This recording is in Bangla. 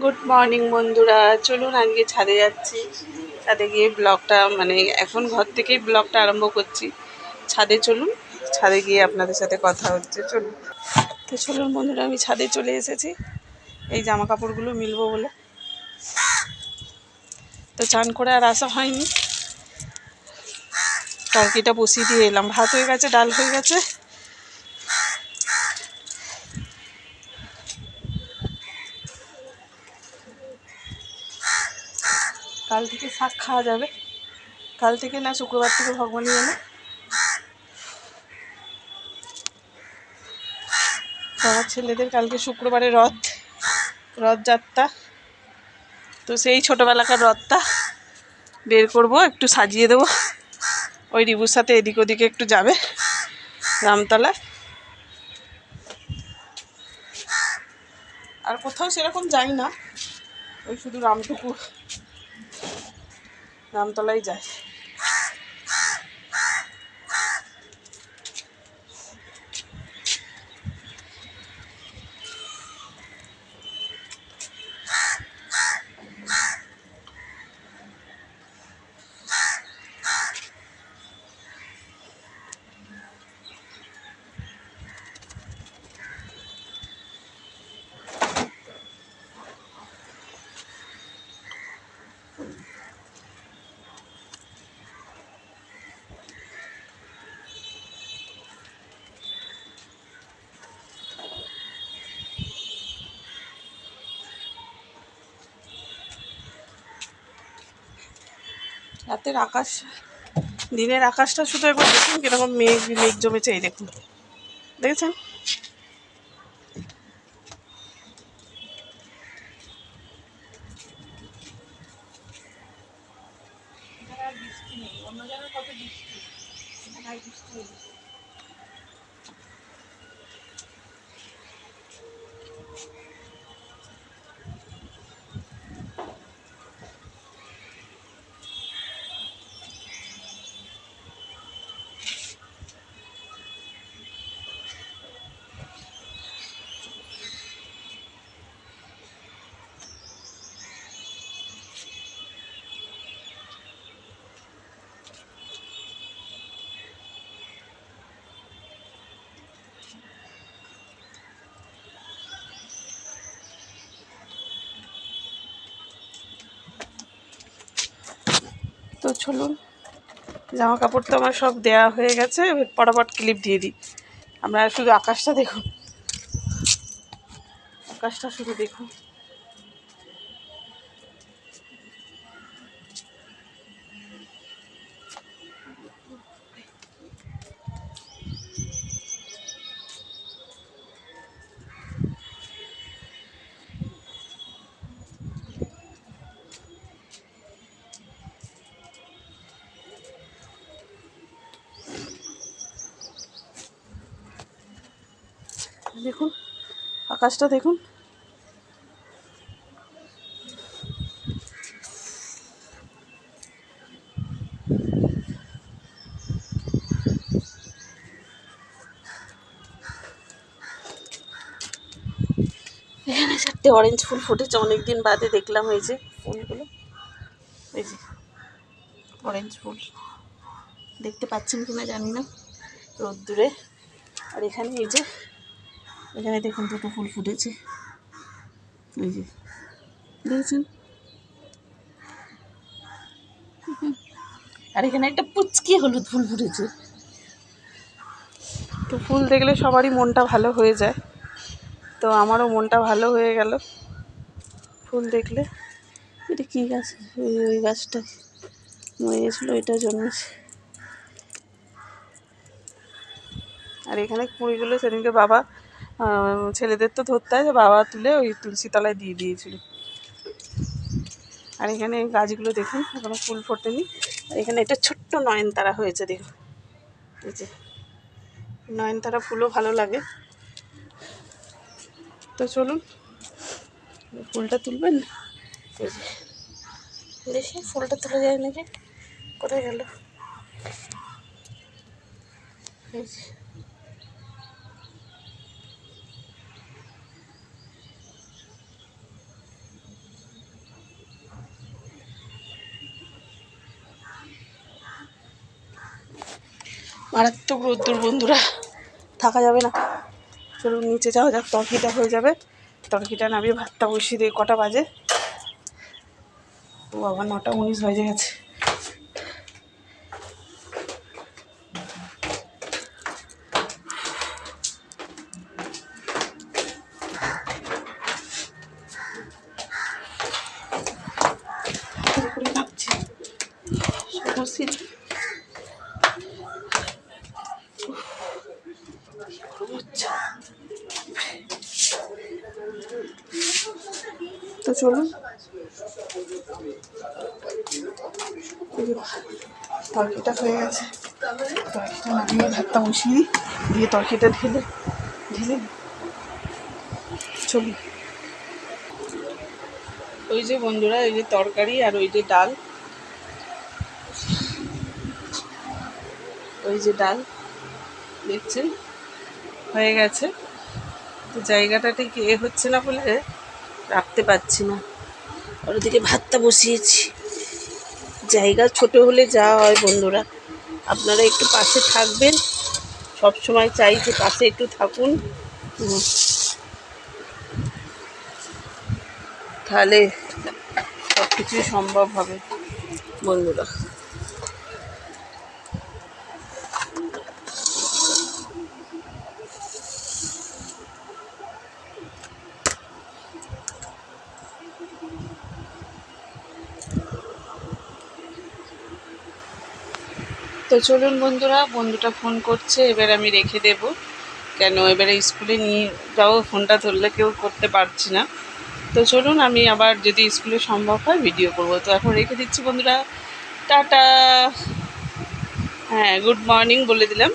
গুড মর্নিং বন্ধুরা। চলুন, আজকে ছাদে যাচ্ছি। ছাদে গিয়ে ব্লগটা মানে এখন ঘর থেকেই ব্লগটা আরম্ভ করছি। ছাদে চলুন, ছাদে গিয়ে আপনাদের সাথে কথা হচ্ছে। চলুন। তো চলুন, বন্ধুরা, আমি ছাদে চলে এসেছি। এই জামা কাপড়গুলো মিলবো বলে। তো চান করে আর আসা হয়নি। তরকিটা বসিয়ে দিয়ে এলাম। ভাত হয়ে গেছে, ডাল হয়ে গেছে। কাল থেকে শাক খাওয়া যাবে। কাল থেকে না শুক্রবার থেকে ভগবানই জানে। আমার ছেলেদের কালকে শুক্রবারে রথ, রথযাত্রা। তো সেই ছোটোবেলাকার রথটা বের করব, একটু সাজিয়ে দেবো। ওই রিবুর সাথে এদিক ওদিকে একটু যাবে রামতলা। আর কোথাও সেরকম যাই না, ওই শুধু রামটুকু রামতলায় যায় রাতের আকাশ, দিনের আকাশটা শুধু একবার দেখুন, কীরকম মেঘ মেঘ জমেছে, এই দেখুন। দেখেছেন? তো চলুন। জামা কাপড় তো আমার সব দেয়া হয়ে গেছে পটাপট ক্লিপ দিয়ে দিই। আমরা শুধু আকাশটা দেখুন। আকাশটা শুধু দেখুন। দেখুন, আকাশটা দেখুন। এখানে চারটে অরেঞ্জ ফুল ফুটেছে, অনেকদিন বাদে দেখলাম এই যে ফুলগুলো। এই যে অরেঞ্জ ফুল। দেখতে পাচ্ছেন কিনা জানি না, রোদ্দুরে। আর এখানে এই যে এখানে দেখুন দুটো ফুল ফুটেছে। এই যে দেখেছেন? আর এখানে একটা পুচকি হলুদ ফুল ফুটেছে। তো ফুল দেখলে সবারই মনটা ভালো হয়ে যায়। তো আমারও মনটা ভালো হয়ে গেল ফুল দেখলে। এটা কী গাছ? ওই ওই গাছটা মরে গেছিল এটা জন্মেছে। আর এখানে কুড়িগুলো সেদিনকে বাবা ছেলেদের তো ধরতে হয় বাবা তুলে ওই তুলসী তলায় দিয়ে দিয়েছিল। আর এখানে এই গাছগুলো দেখুন, এখনও ফুল ফোটেনি। আর এখানে একটা ছোট্ট নয়নতারা হয়েছে, দেখুন। এই যে, নয়নতারা ফুলও ভালো লাগে। তো চলুন, ফুলটা তুলবেন? দেখি, ফুলটা তোলা যায় নাকি? কোথায় গেল? এই যে। মারাত্মক রোদ্দুর, বন্ধুরা। থাকা যাবে না। চলুন, নিচে যাওয়া যাক। তরকিটা হয়ে যাবে। তরকিটা নামিয়ে ভাতটা বসিয়ে দিয়ে কটা বাজে? ও আবার নটা উনিশ বাজে গেছে। তো চলুন। তরকিটা হয়ে গেছে। তরকিটা নামিয়ে ভাতটা বসিয়ে দিয়ে তরকিটা ঢেলে ঢেলে চলুন ওই যে বন্ধুরা ওই যে তরকারি আর ওই যে ডাল। ওই যে ডাল, দেখছেন? হয়ে গেছে। তো জায়গাটা ঠিক এ হচ্ছে না বলে রাখতে পারছি না। আর ওদিকে ভাতটা বসিয়েছি। জায়গা ছোট হলে যা হয় বন্ধুরা। আপনারা একটু পাশে থাকবেন। সব সময় চাই যে পাশে একটু থাকুন। তাহলে সব কিছুই সম্ভব হবে বন্ধুরা। তো চলুন বন্ধুরা, বন্ধুটা ফোন করছে, এবার আমি রেখে দেব। কেন এবারে স্কুলে নিয়ে যাও, ফোনটা ধরলে কেউ করতে পারছি না। তো চলুন, আমি আবার যদি স্কুলে সম্ভব হয়, ভিডিও করব। তো এখন রেখে দিচ্ছি বন্ধুরা, টাটা। হ্যাঁ গুড মর্নিং বলে দিলাম।